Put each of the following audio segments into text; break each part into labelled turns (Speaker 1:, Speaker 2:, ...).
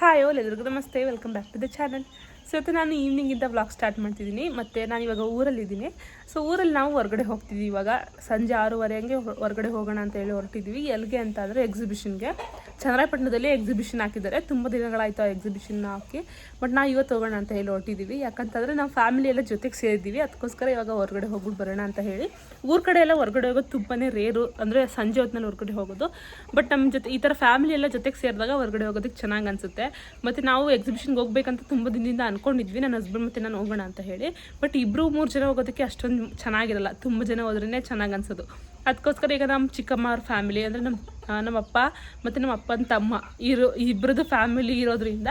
Speaker 1: Hi ഓ ലതൃക്ക് നമസ്തേ welcome back to the channel. So ಇವತ್ತು ನಾನು ಈವ್ನಿಂಗಿಂದ ವ್ಲಾಗ್ ಸ್ಟಾರ್ಟ್ ಮಾಡ್ತಿದ್ದೀನಿ. ಮತ್ತು ನಾನು ಇವಾಗ ಊರಲ್ಲಿದ್ದೀನಿ. ಸೊ ಊರಲ್ಲಿ ನಾವು ಹೊರಗಡೆ ಹೋಗ್ತಿದ್ದೀವಿ ಇವಾಗ. ಸಂಜೆ ಆರೂವರೆ ಹಂಗೆ ಹೊರಗಡೆ ಹೋಗೋಣ ಅಂತ ಹೇಳಿ ಹೊರಟಿದ್ವಿ. ಎಲ್ಲಿಗೆ ಅಂತ ಅಂದರೆ ಎಕ್ಸಿಬಿಷನ್ಗೆ ಚಂದ್ರಾಯಪಟ್ಟಣದಲ್ಲಿ ಎಕ್ಸಿಬಿಷನ್ ಹಾಕಿದ್ದಾರೆ. ತುಂಬ ದಿನಗಳಾಯಿತು ಆ ಎಕ್ಸಿಬಿಷನ್ನ ಹಾಕಿ. ಬಟ್ ನಾವು ಇವತ್ತು ಹೋಗೋಣ ಅಂತ ಹೇಳಿ ಹೊರಟಿದ್ದೀವಿ ಯಾಕಂತಂದರೆ ನಾವು ಫ್ಯಾಮಿಲಿ ಎಲ್ಲ ಜೊತೆಗೆ ಸೇರಿದ್ದೀವಿ ಅದಕ್ಕೋಸ್ಕರ ಇವಾಗ ಹೊರಗಡೆ ಹೋಗ್ಬಿಟ್ಟು ಬರೋಣ ಅಂತ ಹೇಳಿ. ಊರ ಕಡೆ ಎಲ್ಲ ಹೊರಗಡೆ ಹೋಗೋದು ತುಂಬಾ ರೇರು. ಅಂದರೆ ಸಂಜೆ ಹೊತ್ತಿನಲ್ಲಿ ಹೊರಗಡೆ ಹೋಗೋದು. ಬಟ್ ನಮ್ಮ ಜೊತೆ ಈ ಥರ ಫ್ಯಾಮಿಲಿ ಎಲ್ಲ ಜೊತೆಗೆ ಸೇರಿದಾಗ ಹೊರಗಡೆ ಹೋಗೋದಕ್ಕೆ ಚೆನ್ನಾಗಿ ಅನಿಸುತ್ತೆ. ಮತ್ತು ನಾವು ಎಕ್ಸಿಬಿಷನ್ಗೆ ಹೋಗ್ಬೇಕಂತ ತುಂಬ ದಿನದಿಂದ ಅನ್ಕೊಂಡಿದ್ವಿ ನನ್ನ ಹಸ್ಬೆಂಡ್ ಮತ್ತು ನಾನು ಹೋಗೋಣ ಅಂತ ಹೇಳಿ. ಬಟ್ ಇಬ್ಬರು ಮೂರು ಜನ ಹೋಗೋದಕ್ಕೆ ಅಷ್ಟೊಂದು ಚೆನ್ನಾಗಿರಲ್ಲ, ತುಂಬ ಜನ ಹೋದ್ರೇ ಚೆನ್ನಾಗಿ ಅನ್ಸೋದು. ಅದಕ್ಕೋಸ್ಕರ ಈಗ ನಮ್ಮ ಚಿಕ್ಕಮ್ಮ ಅವ್ರ ಫ್ಯಾಮಿಲಿ ಅಂದರೆ ನಮ್ಮ ನಮ್ಮಪ್ಪ ಮತ್ತು ನಮ್ಮ ಅಪ್ಪನ ತಮ್ಮ ಇರೋ ಇಬ್ಬರದ್ದು ಫ್ಯಾಮಿಲಿ ಇರೋದ್ರಿಂದ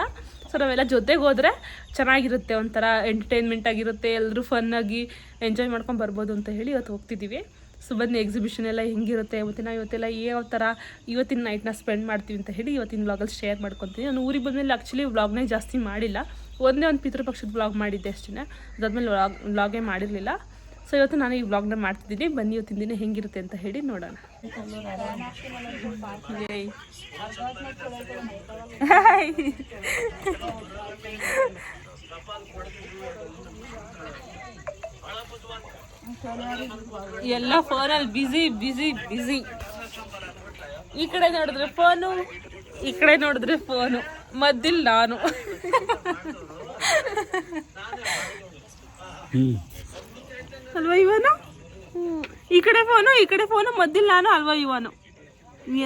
Speaker 1: ಸೊ ನಾವೆಲ್ಲ ಜೊತೆಗೆ ಹೋದರೆ ಚೆನ್ನಾಗಿರುತ್ತೆ, ಒಂಥರ ಎಂಟರ್ಟೈನ್ಮೆಂಟ್ ಆಗಿರುತ್ತೆ ಎಲ್ಲರೂ ಫನ್ನಾಗಿ ಎಂಜಾಯ್ ಮಾಡ್ಕೊಂಡು ಬರ್ಬೋದು ಅಂತ ಹೇಳಿ ಇವತ್ತು ಹೋಗ್ತಿದ್ದೀವಿ ಸೊ ಬನ್ನಿ ಎಕ್ಸಿಬಿಷನ್ ಎಲ್ಲ ಹೆಂಗಿರುತ್ತೆ ಮತ್ತು ನಾವು ಇವತ್ತೆಲ್ಲ ಯಾವ ಥರ ಇವತ್ತಿನ ನೈಟ್ನ ಸ್ಪೆಂಡ್ ಮಾಡ್ತೀವಿ ಅಂತ ಹೇಳಿ ಇವತ್ತಿನ ವ್ಲಾಗಲ್ಲಿ ಶೇರ್ ಮಾಡ್ಕೊತೀನಿ. ನಾನು ಊರಿಗೆ ಬಂದಮೇಲೆ ಆ್ಯಕ್ಚುಲಿ ವ್ಲಾಗ್ನೇ ಜಾಸ್ತಿ ಮಾಡಿಲ್ಲ. ಒಂದೇ ಒಂದು ಪಿತೃಪಕ್ಷದ ಬ್ಲಾಗ್ ಮಾಡಿದ್ದೆ ಅಷ್ಟೇ ಅದಾದಮೇಲೆ ವ್ಲಾಗ್ ವ್ಲಾಗೇ ಮಾಡಿರಲಿಲ್ಲ. ಸೊ ಇವತ್ತು ನಾನು ಈ ವ್ಲಾಗ್ನ ಮಾಡ್ತಿದ್ದೀನಿ. ಬನ್ನಿ ಇವತ್ತಿನ ದಿನ ಹೆಂಗಿರುತ್ತೆ ಅಂತ ಹೇಳಿ ನೋಡೋಣ. ಎಲ್ಲ ಫೋನಲ್ಲಿ ಬಿಸಿ ಬಿಸಿ ಬಿಸಿ ಈ ಕಡೆ ನೋಡಿದ್ರೆ ಫೋನು ಈ ಕಡೆ ನೋಡಿದ್ರೆ ಫೋನು, ಮದ್ದಿಲ್ ನಾನು. ಅಲ್ವಾ ಇವನು? ಈ ಕಡೆ ಫೋನು, ಈ ಕಡೆ ಫೋನು, ಮದ್ದಿಲ್ ನಾನು, ಅಲ್ವಾ ಇವನು?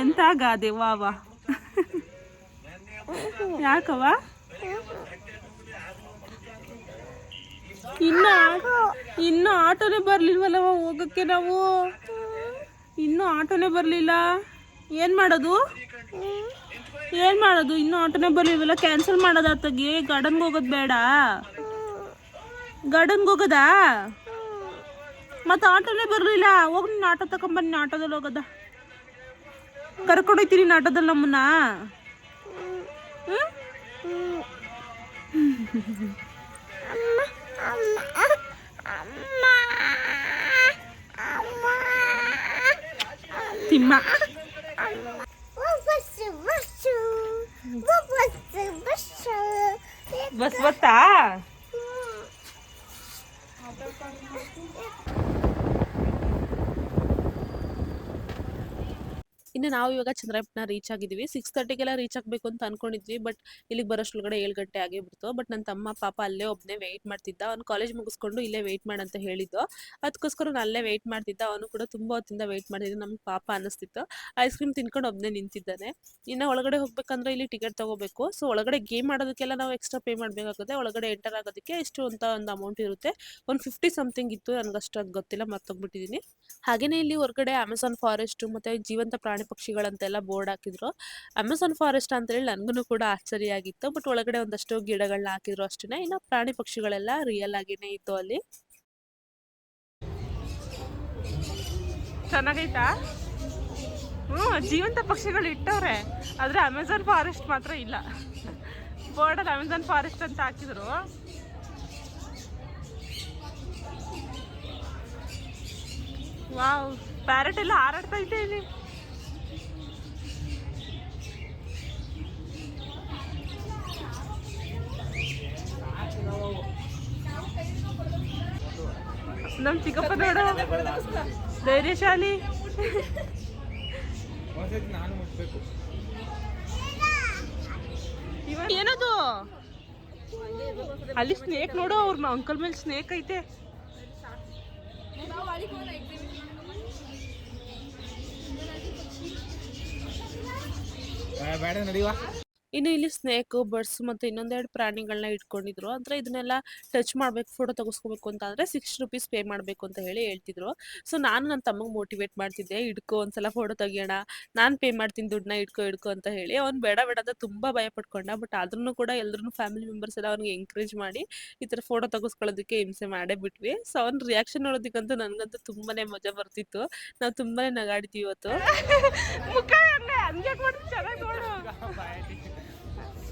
Speaker 1: ಎಂತ ಗಾದೆ, ವಾ ವಾ. ಯಾಕವ ಇನ್ನ ಇನ್ನು ಆಟೋನೇ ಬರ್ಲಿಲ್ವಲ್ಲವ ಹೋಗಕ್ಕೆ ನಾವು? ಇನ್ನು ಆಟೋನೇ ಬರ್ಲಿಲ್ಲ. ಏನ್ ಮಾಡೋದು? ಏನ್ ಮಾಡೋದು? ಇನ್ನು ಆಟೋನೇ ಬರ್ಲಿಲ್ವಲ್ಲ? ಕ್ಯಾನ್ಸಲ್ ಮಾಡೋದಾ ತಗಿ ಗಾರ್ಡನ್ಗೆ ಹೋಗೋದು ಬೇಡ. ಗಾರ್ಡನ್ಗೆ ಹೋಗೋದಾ? ಮತ್ತೆ ಆಟೋನೇ ಬರಲಿಲ್ಲ. ಹೋಗಿ ನೀನು ಆಟೋ ತಗೊಂಬನ್ನಿ. ಆಟೋದಲ್ಲಿ ಹೋಗೋದ. ಕರ್ಕೊಂಡೋಯ್ತೀನಿ ನೀನು ಆಟೋದಲ್ಲಿ ನಮ್ಮನ್ನ? ತಿಮ್ಮ. Você botar? ಇನ್ನು ನಾವು ಇವಾಗ ಚಂದ್ರಪಟ್ಟಣ ರೀಚ್ ಆಗಿದ್ದೀವಿ. ಸಿಕ್ಸ್ ತರ್ಟಿಗೆಲ್ಲ ರೀಚ್ ಆಗಬೇಕು ಅಂತ ಅನ್ಕೊಂಡಿದ್ವಿ ಬಟ್ ಇಲ್ಲಿಗೆ ಬರೋಷ್ಟೊಳಗಡೆ ಏಳು ಗಂಟೆ ಆಗೇ ಬಿಡ್ತು. ಬಟ್ ನನ್ನ ತಮ್ಮ, ಪಾಪ ಅಲ್ಲೇ ಒಬ್ಬನೇ ವೆಯ್ಟ್ ಮಾಡ್ತಿದ್ದ. ಅವ್ನು ಕಾಲೇಜ್ ಮುಗಿಸ್ಕೊಂಡು ಇಲ್ಲೇ ವೆಯ್ಟ್ ಮಾಡಂತ ಹೇಳಿದ್ದು. ಅದಕ್ಕೋಸ್ಕರ ನಾನು ಅಲ್ಲೇ ವೆಯ್ಟ್ ಮಾಡ್ತಿದ್ದ. ಅವನು ಕೂಡ ತುಂಬ ಹೊತ್ತಿಂದ ವೆಯ್ಟ್ ಮಾಡಿದ್ದೆ ನಮ್ಗೆ ಪಾಪ ಅನ್ನಿಸ್ತಿತ್ತು ಐಸ್ ಕ್ರೀಮ್ ತಿನ್ಕೊಂಡು ಒಬ್ಬನೇ ನಿಂತಿದ್ದಾನೆ. ಇನ್ನು ಒಳಗಡೆ ಹೋಗ್ಬೇಕಂದ್ರೆ ಇಲ್ಲಿ ಟಿಕೆಟ್ ತಗೋಬೇಕು. ಸೊ ಒಳಗಡೆ ಗೇಮ್ ಆಡೋದಕ್ಕೆಲ್ಲ ನಾವು ಎಕ್ಸ್ಟ್ರಾ ಪೇ ಮಾಡಬೇಕಾಗುತ್ತೆ. ಒಳಗಡೆ ಎಂಟರ್ ಆಗೋದಕ್ಕೆ ಎಷ್ಟು ಅಂತ ಒಂದು ಅಮೌಂಟ್ ಇರುತ್ತೆ. ಒಂದು ಫಿಫ್ಟಿ ಸಮಥಿಂಗ್ ಇತ್ತು. ನನಗೆ ಅಷ್ಟಾಗಿ ಗೊತ್ತಿಲ್ಲ ಮರ್ತೋಗ್ಬಿಟ್ಟಿದ್ದೀನಿ ಹಾಗೆಯೇ ಇಲ್ಲಿ ಹೊರಗಡೆ ಅಮೆಝಾನ್ ಫಾರೆಸ್ಟ್ ಮತ್ತೆ ಜೀವಂತ ಪ್ರಾಣಿ ಪಕ್ಷಿಗಳಂತೆಲ್ಲ ಬೋರ್ಡ್ ಹಾಕಿದ್ರು. ಅಮೆಝಾನ್ ಫಾರೆಸ್ಟ್ ಅಂತ ಹೇಳಿ ನನಗೂ ಕೂಡ ಆಶ್ಚರ್ಯ ಆಗಿತ್ತು. ಬಟ್ ಒಳಗಡೆ ಒಂದಷ್ಟು ಗಿಡಗಳನ್ನ ಹಾಕಿದ್ರು ಅಷ್ಟೇ ಇನ್ನು ಪ್ರಾಣಿ ಪಕ್ಷಿಗಳೆಲ್ಲ ರಿಯಲ್ ಆಗಿನೇ ಇತ್ತು ಅಲ್ಲಿ. ಚೆನ್ನಾಗೈತಾ? ಹ್ಞೂ ಜೀವಂತ ಪಕ್ಷಿಗಳು ಇಟ್ಟವ್ರೆ. ಆದರೆ ಅಮೆಝಾನ್ ಫಾರೆಸ್ಟ್ ಮಾತ್ರ ಇಲ್ಲ. ಬೋರ್ಡಲ್ಲಿ ಅಮೆಝಾನ್ ಫಾರೆಸ್ಟ್ ಅಂತ ಹಾಕಿದ್ರು. ವಾವ್ ಪ್ಯಾರೆಟ್ ಎಲ್ಲ ಹಾರಾಡ್ತಾ ಇದೆ ಇಲ್ಲಿ? ನಮ್ ಚಿಕ್ಕಪ್ಪ ನೋಡು ಧೈರ್ಯಶಾಲಿ. ಏನದು? ಅಲ್ಲಿ ಸ್ನೇಕ್ ನೋಡು, ಅವ್ರ ಅಂಕಲ್ ಮೇಲೆ ಸ್ನೇಕ್ ಐತೆ.
Speaker 2: ಬೇಡ, ನಡಿವಾ.
Speaker 1: ಇನ್ನು ಇಲ್ಲಿ ಸ್ನೇಕ್ ಬರ್ಡ್ಸ್ ಮತ್ತು ಇನ್ನೊಂದೆರಡು ಪ್ರಾಣಿಗಳನ್ನ ಇಟ್ಕೊಂಡಿದ್ರು. ಅಂದರೆ ಇದನ್ನೆಲ್ಲ ಟಚ್ ಮಾಡ್ಬೇಕು ಫೋಟೋ ತೆಗೆಸ್ಕೋಬೇಕು ಅಂತ ಅಂದರೆ ಸಿಕ್ಸ್ ರುಪೀಸ್ ಪೇ ಮಾಡಬೇಕು ಅಂತ ಹೇಳಿ ಹೇಳ್ತಿದ್ರು. ಸೊ ನಾನು ನನ್ನ ತಮ್ಮಗೆ ಮೋಟಿವೇಟ್ ಮಾಡ್ತಿದ್ದೆ ಇಡ್ಕೋ ಒಂದ್ಸಲ ಫೋಟೋ ತೆಗಿಯೋಣ. ನಾನು ಪೇ ಮಾಡ್ತೀನಿ ದುಡ್ಡನ್ನ ಇಡ್ಕೋ ಇಡ್ಕೋ ಅಂತ ಹೇಳಿ. ಅವ್ನು ಬೇಡ ಬೇಡ ಅಂತ ತುಂಬ ಭಯ ಪಡ್ಕೊಂಡ ಬಟ್ ಆದ್ರೂ ಕೂಡ ಎಲ್ಲರೂ ಫ್ಯಾಮಿಲಿ ಮೆಂಬರ್ಸ್ ಎಲ್ಲ ಅವ್ನಿಗೆ ಎಂಕರೇಜ್ ಮಾಡಿ ಈ ಥರ ಫೋಟೋ ತೆಗೆಸ್ಕೊಳ್ಳೋದಕ್ಕೆ ಹಿಂಸೆ ಮಾಡೇ ಬಿಟ್ವಿ. ಸೊ ಅವ್ನ ರಿಯಾಕ್ಷನ್ ನೋಡೋದಕ್ಕಂತೂ ನನಗಂತೂ ತುಂಬಾನೇ ಮಜಾ ಬರ್ತಿತ್ತು. ನಾವು ತುಂಬಾನೇ ನಗಾಡ್ತೀವಿ ಇವತ್ತು.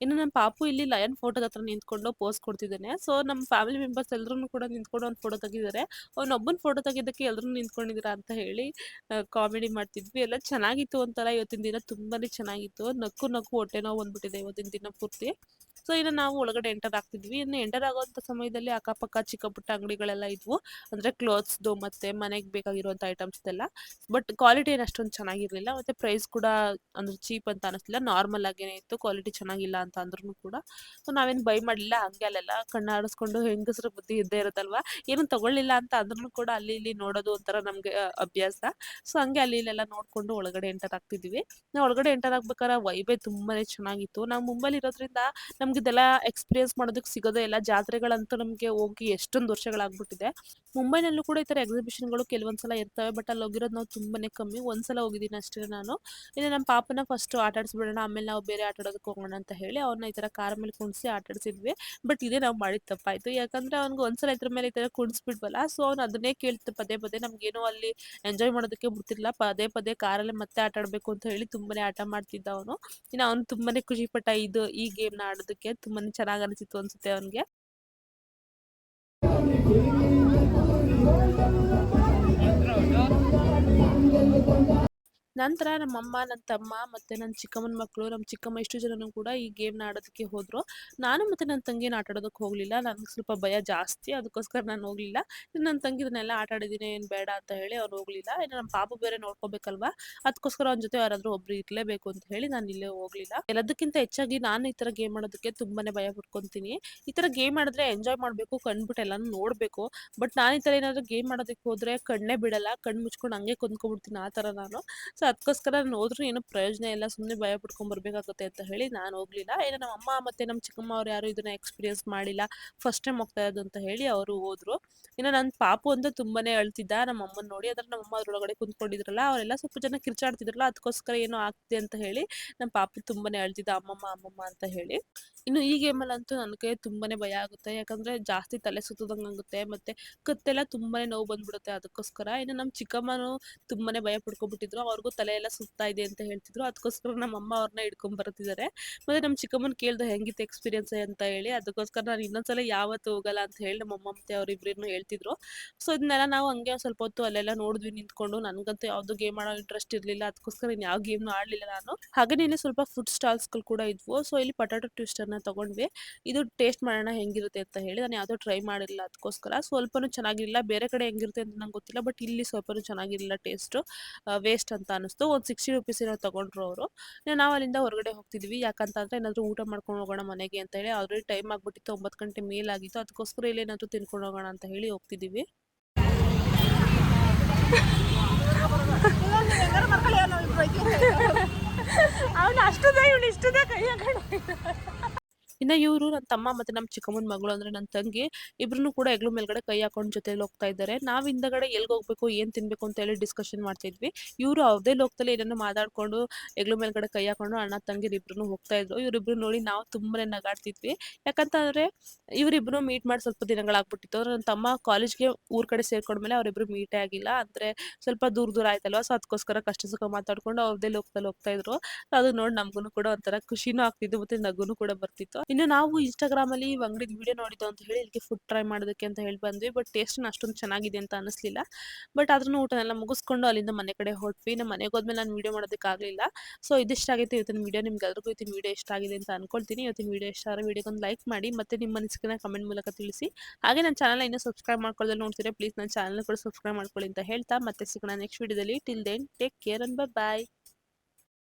Speaker 1: ಇನ್ನು ನಮ್ಮ ಪಾಪು ಇಲ್ಲಿ ಲಯನ್ ಫೋಟೋದ ಹತ್ರ ನಿಂತ್ಕೊಂಡು ಪೋಸ್ ಕೊಡ್ತಿದ್ದಾನೆ. ಸೊ ನಮ್ಮ ಫ್ಯಾಮಿಲಿ ಮೆಂಬರ್ಸ್ ಎಲ್ಲರೂ ಕೂಡ ನಿಂತ್ಕೊಂಡು ಒಂದು ಫೋಟೋ ತೆಗಿದ್ದಾರೆ ಅವನೊಬ್ಬನ ಫೋಟೋ ತೆಗೆದಕ್ಕೆ ಎಲ್ಲರೂ ನಿಂತ್ಕೊಂಡಿದ್ದೀರಾ ಅಂತ ಹೇಳಿ ಕಾಮಿಡಿ ಮಾಡ್ತಿದ್ವಿ. ಎಲ್ಲ ಚೆನ್ನಾಗಿತ್ತು ಒಂಥರ ಇವತ್ತಿನ ದಿನ ತುಂಬಾನೇ ಚೆನ್ನಾಗಿತ್ತು. ನಕ್ಕು ನಕ್ಕು ಹೊಟ್ಟೆ ನೋವು ಬಂದ್ಬಿಟ್ಟಿದೆ ಇವತ್ತಿನ ದಿನ ಪೂರ್ತಿ. ಸೊ ಇನ್ನು ನಾವು ಒಳಗಡೆ ಎಂಟರ್ ಆಗ್ತಿದ್ವಿ. ಇನ್ನು ಎಂಟರ್ ಆಗೋಂಥ ಸಮಯದಲ್ಲಿ ಅಕ್ಕಪಕ್ಕ ಚಿಕ್ಕ ಪುಟ್ಟ ಅಂಗಡಿಗಳೆಲ್ಲ ಇದ್ವು. ಅಂದರೆ ಕ್ಲೋತ್ಸ್ದು ಮತ್ತು ಮನೆಗೆ ಬೇಕಾಗಿರುವಂಥ ಐಟಮ್ಸ್ ಎಲ್ಲ ಬಟ್ ಕ್ವಾಲಿಟಿ ಏನು ಅಷ್ಟೊಂದು ಚೆನ್ನಾಗಿರಲಿಲ್ಲ. ಮತ್ತು ಪ್ರೈಸ್ ಕೂಡ ಅಂದ್ರೆ ಚೀಪ್ ಅಂತ ಅನಿಸ್ಲಿಲ್ಲ. ನಾರ್ಮಲ್ ಆಗೇನೇ ಇತ್ತು. ಕ್ವಾಲಿಟಿ ಚೆನ್ನಾಗಿಲ್ಲ ಅಂದ್ರೂ ಕೂಡ. ಸೊ ನಾವೇನು ಬೈ ಮಾಡಲಿಲ್ಲ, ಹಂಗೆ ಅಲ್ಲೆಲ್ಲ ಕಣ್ಣಾಡಿಸ್ಕೊಂಡು ಹೆಂಗಸ್ರ ಬುದ್ಧಿ ಇದ್ದೇ ಇರುತ್ತಲ್ವಾ? ಏನು ತಗೊಳ್ಳಿಲ್ಲ ಅಂತ ಅಂದ್ರೂ ಕೂಡ ಅಲ್ಲಿ ಇಲ್ಲಿ ನೋಡೋದು ಒಂಥರ ನಮಗೆ ಅಭ್ಯಾಸ. ಸೊ ಹಂಗೆ ಅಲ್ಲಿ ಇಲ್ಲೆಲ್ಲ ನೋಡಿಕೊಂಡು ಒಳಗಡೆ ಎಂಟರ್ ಆಗ್ತಿದ್ವಿ. ನಾವು ಒಳಗಡೆ ಎಂಟರ್ ಆಗ್ಬೇಕಾದ್ರೆ ವೈಬೇ ತುಂಬಾನೇ ಚೆನ್ನಾಗಿತ್ತು. ನಾವು ಮುಂಬೈಲಿ ಇರೋದ್ರಿಂದ ನಮ್ಗೆ ಇದೆಲ್ಲ ಎಕ್ಸ್ಪೀರಿಯನ್ಸ್ ಮಾಡೋದಕ್ಕೆ ಸಿಗೋದೇ ಇಲ್ಲ. ಜಾತ್ರೆಗಳಂತೂ ನಮಗೆ ಹೋಗಿ ಎಷ್ಟೊಂದು ವರ್ಷಗಳಾಗ್ಬಿಟ್ಟಿದೆ. ಮುಂಬೈನಲ್ಲೂ ಕೂಡ ಈ ಥರ ಎಕ್ಸಿಬಿಷನ್ಗಳು ಕೆಲವೊಂದ್ಸಲ ಇರ್ತವೆ ಬಟ್ ಅಲ್ಲಿ ಹೋಗಿರೋದು ನಾವು ತುಂಬಾನೇ ಕಮ್ಮಿ. ಒಂದ್ಸಲ ಹೋಗಿದ್ದೀನಿ ಅಷ್ಟೇ ನಾನು. ಇನ್ನು ನಮ್ಮ ಪಾಪನ ಫಸ್ಟ್ ಆಟ ಆಡಿಸ್ಬಿಡೋಣ ಆಮೇಲೆ ನಾವು ಬೇರೆ ಆಟ ಆಡೋದಕ್ಕೆ ಹೋಗೋಣ ಅಂತ ಹೇಳಿ ಅವ್ರನ್ನ ಈ ಥರ ಕಾರ್ ಮೇಲೆ ಕುಣಿಸಿ ಆಟ ಆಡಿಸಿದ್ವಿ ಬಟ್ ಇದೇ ನಾವು ಮಾಡಿದ ತಪ್ಪಾಯ್ತು. ಯಾಕಂದ್ರೆ ಅವ್ನಿಗೆ ಒಂದ್ಸಲ ಇದ್ರ ಮೇಲೆ ಈ ಥರ ಕುಣಿಸ್ಬಿಡ್ವಲ್ಲ, ಸೊ ಅವ್ನು ಅದನ್ನೇ ಕೇಳ್ತಾ ಪದೇ ಪದೇ ನಮ್ಗೇನೋ ಅಲ್ಲಿ ಎಂಜಾಯ್ ಮಾಡೋದಕ್ಕೆ ಬಿಡ್ತಿರ್ಲಿಲ್ಲ. ಪದೇ ಪದೇ ಕಾರಲ್ಲಿ ಮತ್ತೆ ಆಟ ಆಡಬೇಕು ಅಂತ ಹೇಳಿ ತುಂಬಾನೇ ಆಟ ಮಾಡ್ತಿದ್ದ ಅವನು. ಇನ್ನು ಅವ್ನು ತುಂಬಾನೇ ಖುಷಿ ಪಟ್ಟ ಇದು ಈ ಗೇಮ್ನ ಆಡೋದಕ್ಕೆ ತುಂಬಾನೇ ಚೆನ್ನಾಗಿ ಅನಿಸಿತ್ತು ಅನ್ಸುತ್ತೆ ಅವನಿಗೆ. ನಂತರ ನಮ್ಮಮ್ಮ ನನ್ನ ತಮ್ಮ ಮತ್ತು ನನ್ನ ಚಿಕ್ಕಮ್ಮನ ಮಕ್ಕಳು, ನಮ್ಮ ಚಿಕ್ಕಮ್ಮ ಇಷ್ಟು ಜನನು ಕೂಡ ಈ ಗೇಮ್ನ ಆಡೋದಕ್ಕೆ ಹೋದರು. ನಾನು ಮತ್ತು ನನ್ನ ತಂಗಿನ ಆಟ ಆಡೋದಕ್ಕೆ ಹೋಗಲಿಲ್ಲ. ನನಗೆ ಸ್ವಲ್ಪ ಭಯ ಜಾಸ್ತಿ. ಅದಕ್ಕೋಸ್ಕರ ನಾನು ಹೋಗಲಿಲ್ಲ. ನನ್ನ ತಂಗಿ ಇದನ್ನೆಲ್ಲ ಆಟ ಆಡಿದ್ದೀನಿ ಏನು ಬೇಡ ಅಂತ ಹೇಳಿ ಅವ್ರು ಹೋಗಲಿಲ್ಲ. ಇನ್ನು ನಮ್ಮ ಪಾಪು ಬೇರೆ ನೋಡ್ಕೋಬೇಕಲ್ವಾ? ಅದಕ್ಕೋಸ್ಕರ ಅವ್ನ ಜೊತೆ ಯಾರಾದರೂ ಒಬ್ರು ಇರಲೇಬೇಕು ಅಂತ ಹೇಳಿ ನಾನು ಇಲ್ಲೇ ಹೋಗಲಿಲ್ಲ. ಎಲ್ಲದಕ್ಕಿಂತ ಹೆಚ್ಚಾಗಿ ನಾನು ಈ ಥರ ಗೇಮ್ ಆಡೋದಕ್ಕೆ ತುಂಬಾನೇ ಭಯ ಪಡ್ಕೊತೀನಿ ಈ ಥರ ಗೇಮ್ ಆಡಿದ್ರೆ ಎಂಜಾಯ್ ಮಾಡಬೇಕು, ಕಣ್ಬಿಟ್ಟು ಎಲ್ಲಾನು ನೋಡಬೇಕು. ಬಟ್ ನಾನು ಈ ಥರ ಏನಾದರೂ ಗೇಮ್ ಆಡೋದಕ್ಕೆ ಹೋದರೆ ಕಣ್ಣೇ ಬಿಡಲ್ಲ. ಕಣ್ಣು ಮುಚ್ಕೊಂಡು ಹಂಗೆ ಕುಂದ್ಕೊಬಿಡ್ತೀನಿ ಆ ಥರ ನಾನು. ಸೊ ಅದಕ್ಕೋಸ್ಕರ ನಾನು ಹೋದ್ರೂ ಏನೂ ಪ್ರಯೋಜನ ಇಲ್ಲ ಸುಮ್ಮನೆ ಭಯ ಪಡ್ಕೊಂಡು ಬರ್ಬೇಕಾಗುತ್ತೆ ಅಂತ ಹೇಳಿ ನಾನು ಹೋಗಲಿಲ್ಲ. ಏನು ನಮ್ಮ ಅಮ್ಮ ಮತ್ತು ನಮ್ಮ ಚಿಕ್ಕಮ್ಮ ಅವ್ರು ಯಾರು ಇದನ್ನ ಎಕ್ಸ್ಪೀರಿಯನ್ಸ್ ಮಾಡಿಲ್ಲ ಫಸ್ಟ್ ಟೈಮ್ ಹೋಗ್ತಾ ಇರೋದು ಅಂತ ಹೇಳಿ ಅವರು ಹೋದ್ರು. ಇನ್ನು ನನ್ನ ಪಾಪು ಅಂತ ತುಂಬಾನೇ ಅಳ್ತಿದ್ದ, ನಮ್ಮ ಅಮ್ಮನ ನೋಡಿ, ಅದ್ರ ನಮ್ಮ ಅಮ್ಮ ಅದ್ರೊಳಗಡೆ ಕುಂತ್ಕೊಂಡಿದ್ರಲ್ಲ, ಅವರೆಲ್ಲ ಸ್ವಲ್ಪ ಜನ ಕಿರ್ಚಾಡ್ತಿದ್ರಲ್ಲ, ಅದಕ್ಕೋಸ್ಕರ ಏನೋ ಆಗ್ತಿದೆ ಅಂತ ಹೇಳಿ ನಮ್ಮ ಪಾಪು ತುಂಬಾನೇ ಅಳ್ತಿದ್ದ, ಅಮ್ಮಮ್ಮ ಅಮ್ಮಮ್ಮ ಅಂತ ಹೇಳಿ. ಇನ್ನು ಈ ಗೇಮಲ್ಲಂತೂ ನನಗೆ ತುಂಬಾನೇ ಭಯ ಆಗುತ್ತೆ, ಯಾಕಂದ್ರೆ ಜಾಸ್ತಿ ತಲೆ ಸುತ್ತದಂಗೆ ಆಗುತ್ತೆ, ಮತ್ತೆ ಕತ್ತೆಲ್ಲ ತುಂಬಾನೇ ನೋವು ಬಂದ್ಬಿಡುತ್ತೆ ಅದಕ್ಕೋಸ್ಕರ. ಇನ್ನು ನಮ್ಮ ಚಿಕ್ಕಮ್ಮನೂ ತುಂಬಾನೇ ಭಯ ಪಡ್ಕೊಬಿಟ್ಟಿದ್ರು ಅವ್ರಿಗೂ ತಲೆ ಎಲ್ಲ ಸುತ್ತಾ ಇದೆ ಅಂತ ಹೇಳ್ತಿದ್ರು. ಅದಕ್ಕೋಸ್ಕರ ನಮ್ಮ ಅಮ್ಮ ಅವ್ರನ್ನ ಹಿಡ್ಕೊಂಡ್ ಬರ್ತಿದ್ದಾರೆ ಮತ್ತೆ ನಮ್ಮ ಚಿಕ್ಕಮ್ಮನ ಕೇಳ್ದೆ, ಹೆಂಗಿತ್ತು ಎಕ್ಸ್ಪೀರಿಯನ್ಸ್ ಅಂತ ಹೇಳಿ. ಅದಕ್ಕೋಸ್ಕರ ನಾನು ಇನ್ನೊಂದ್ಸಲ ಯಾವತ್ತು ಹೋಗಲ್ಲ ಅಂತ ಹೇಳಿ ನಮ್ಮ ಅಮ್ಮ ಮತ್ತೆ ಅವ್ರಿಬ್ರು ಹೇಳ್ತಿದ್ರು. ಸೊ ಇದನ್ನೆಲ್ಲ ನಾವು ಹಂಗೆ ಸ್ವಲ್ಪ ಹೊತ್ತು ಅಲ್ಲೆಲ್ಲ ನೋಡಿದ್ವಿ, ನಿಂತ್ಕೊಂಡು. ನನಗಂತೂ ಯಾವ್ದು ಗೇಮ್ ಆಡೋ ಇಂಟ್ರೆಸ್ಟ್ ಇರಲಿಲ್ಲ. ಅದಕ್ಕೋಸ್ಕರ ಇನ್ ಯಾವ ಗೇಮ್ನು ಆಡಲಿಲ್ಲ ನಾನು. ಹಾಗೆ ಇಲ್ಲಿ ಸ್ವಲ್ಪ ಫುಡ್ ಸ್ಟಾಲ್ಸ್ಗಳು ಕೂಡ ಇದ್ವು. ಸೊ ಇಲ್ಲಿ ಪಟಾಟೊ ಟ್ವಿಸ್ಟರ್ನ ತಗೊಂಡ್ವಿ. ಇದು ಟೇಸ್ಟ್ ಮಾಡೋಣ ಹೆಂಗಿರುತ್ತೆ ಅಂತ ಹೇಳಿ. ನಾನು ಯಾವುದೋ ಟ್ರೈ ಮಾಡಿರಲಿಲ್ಲ ಅದಕ್ಕೋಸ್ಕರ ಸ್ವಲ್ಪನೂ ಚೆನ್ನಾಗಿರಲಿಲ್ಲ. ಬೇರೆ ಕಡೆ ಹೆಂಗಿರುತ್ತೆ ಅಂತ ನಂಗೆ ಗೊತ್ತಿಲ್ಲ. ಬಟ್ ಇಲ್ಲಿ ಸ್ವಲ್ಪನೂ ಚೆನ್ನಾಗಿರಲಿಲ್ಲ ಟೇಸ್ಟು ವೇಸ್ಟ್ ಅಂತ ಅನಿಸ್ತು ಒಂದು ಸಿಕ್ಸ್ಟಿ ರುಪೀಸ್ ಏನೋ ತೊಗೊಂಡ್ರು ಅವರು. ನಾವು ಅಲ್ಲಿಂದ ಹೊರಗಡೆ ಹೋಗ್ತಿದ್ವಿ. ಯಾಕಂತಂದ್ರೆ ಏನಾದರೂ ಊಟ ಮಾಡ್ಕೊಂಡು ಹೋಗೋಣ ಮನೆಗೆ ಅಂತ ಹೇಳಿ ಆಲ್ರೆಡಿ ಟೈಮ್ ಆಗಿಬಿಟ್ಟಿತ್ತು. ಒಂಬತ್ತು ಗಂಟೆ ಮೇಲಾಗಿತ್ತು ಅದಕ್ಕೋಸ್ಕರ ಇಲ್ಲಿ ಏನಾದರೂ ತಿನ್ಕೊಂಡು ಹೋಗೋಣ ಅಂತ ಹೇಳಿ ಹೋಗ್ತಿದ್ದೀವಿ. ಅವನು ಅಷ್ಟದೇ, ಇವನು ಇಷ್ಟದೇ ಕೈ ಇನ್ನು ಇವರು ನನ್ನ ತಮ್ಮ ಮತ್ತೆ ನಮ್ಮ ಚಿಕ್ಕಮ್ಮನ ಮಗಳು ಅಂದ್ರೆ ನನ್ನ ತಂಗಿ ಇಬ್ರು ಕೂಡ ಹೆಗ್ಲು ಮೇಲ್ಗಡೆ ಕೈ ಹಾಕೊಂಡು ಜೊತೆಲಿ ಹೋಗ್ತಾ ಇದ್ದಾರೆ. ನಾವ್ ಹಿಂದಗಡೆ ಎಲ್ಲಿಗೆ ಹೋಗ್ಬೇಕು, ಏನ್ ತಿನ್ಬೇಕು ಅಂತ ಹೇಳಿ ಡಿಸ್ಕಷನ್ ಮಾಡ್ತಿದ್ವಿ. ಇವರು ಅವ್ರದೇ ಲೋಕದಲ್ಲಿ ಏನನ್ನು ಮಾತಾಡ್ಕೊಂಡು ಹೆಗ್ಲು ಮೇಲ್ಗಡೆ ಕೈ ಹಾಕೊಂಡು ಅಣ್ಣ ತಂಗಿ ಇಬ್ರು ಹೋಗ್ತಾ ಇದ್ರು. ಇವ್ರಿಬ್ರು ನೋಡಿ ನಾವು ತುಂಬಾನೇ ನಗಾಡ್ತಿದ್ವಿ. ಯಾಕಂತಂದ್ರೆ ಇವರಿಬ್ರು ಮೀಟ್ ಮಾಡಿ ಸ್ವಲ್ಪ ದಿನಗಳಾಗ್ಬಿಟ್ಟಿತ್ತು. ಅಂದ್ರೆ ನನ್ನ ತಮ್ಮ ಕಾಲೇಜ್ಗೆ ಊರ್ ಕಡೆ ಸೇರ್ಕೊಂಡ್ಮೇಲೆ ಅವರಿಬ್ರು ಮೀಟೇ ಆಗಿಲ್ಲ. ಅಂದ್ರೆ ಸ್ವಲ್ಪ ದೂರ ದೂರ ಆಯ್ತಲ್ವಾ? ಸೊ ಅದಕ್ಕೋಸ್ಕರ ಕಷ್ಟ ಸುಖ ಮಾತಾಡ್ಕೊಂಡು ಅವ್ರದೇ ಲೋಕದಲ್ಲಿ ಹೋಗ್ತಾ ಇದ್ರು. ಅದು ನೋಡಿ ನಮ್ಗೂ ಕೂಡ ಒಂಥರ ಖುಷಿನೂ ಆಗ್ತಿತ್ತು ಮತ್ತೆ ನಗುನು ಕೂಡ ಬರ್ತಿತ್ತು. ಇನ್ನು ನಾವು ಇನ್ಸ್ಟಾಗ್ರಾಮ್ ಅಲ್ಲಿ ಅಂಗಡಿ ವಿಡಿಯೋ ನೋಡಿದ್ದು ಅಂತ ಹೇಳಿ ಇಲ್ಲಿ ಫುಡ್ ಟ್ರೈ ಮಾಡೋದಕ್ಕೆ ಅಂತ ಹೇಳಿ ಬಂದ್ವಿ ಬಟ್ ಟೇಸ್ಟ್ ಅಷ್ಟೊಂದು ಚೆನ್ನಾಗಿದೆ ಅಂತ ಅನಿಸ್ಲಿಲ್ಲ. ಬಟ್ ಆದ್ರೂ ಊಟನೆಲ್ಲ ಮುಗಿಸ್ಕೊಂಡು ಅಲ್ಲಿಂದ ಮನೆ ಕಡೆ ಹೊರಟ್ವಿ. ನಮ್ಮ ಮನೆಗೆ ಹೋದ್ಮೇಲೆ ನಾನು ವಿಡಿಯೋ ಮಾಡೋದಕ್ಕೆ ಆಗಲಿಲ್ಲ. ಸೊ ಇದಿಷ್ಟ ಆಗಿತ್ತು ಇವತ್ತಿನ ವಿಡಿಯೋ ನಿಮ್ಗೆ ಎಲ್ರಿಗೂ ಇವತ್ತಿನ ವಿಡಿಯೋ ಇಷ್ಟ ಆಗಿದೆ ಅಂತ ಅನ್ಕೊಳ್ತೀನಿ. ಇವತ್ತಿನ ವಿಡಿಯೋ ಇಷ್ಟ ಆದರೆ ವಿಡಿಯೋಗೊಂದು ಲೈಕ್ ಮಾಡಿ, ಮತ್ತೆ ನಿಮ್ಮ ಅನಿಸಿಕೆನ ಕಮೆಂಟ್ ಮೂಲಕ ತಿಳಿಸಿ. ಹಾಗೆ ನನ್ನ ಚಾನಲ್ ಇನ್ನೂ ಸಬ್ಸ್ಕ್ರೈಬ್ ಮಾಡ್ಕೊಳ್ಳೋದು ನೋಡ್ತೀರಾ ಪ್ಲೀಸ್ ನನ್ನ ಚಾನಲ್ ಕೂಡ ಸಬ್ಸ್ಕ್ರೈಬ್ ಮಾಡ್ಕೊಳ್ಳಿ ಅಂತ ಹೇಳ್ತಾ. ಮತ್ತೆ ಸಿಗೋಣ ನೆಕ್ಸ್ಟ್ ವೀಡಿಯೋದಲ್ಲಿ till then take care and bye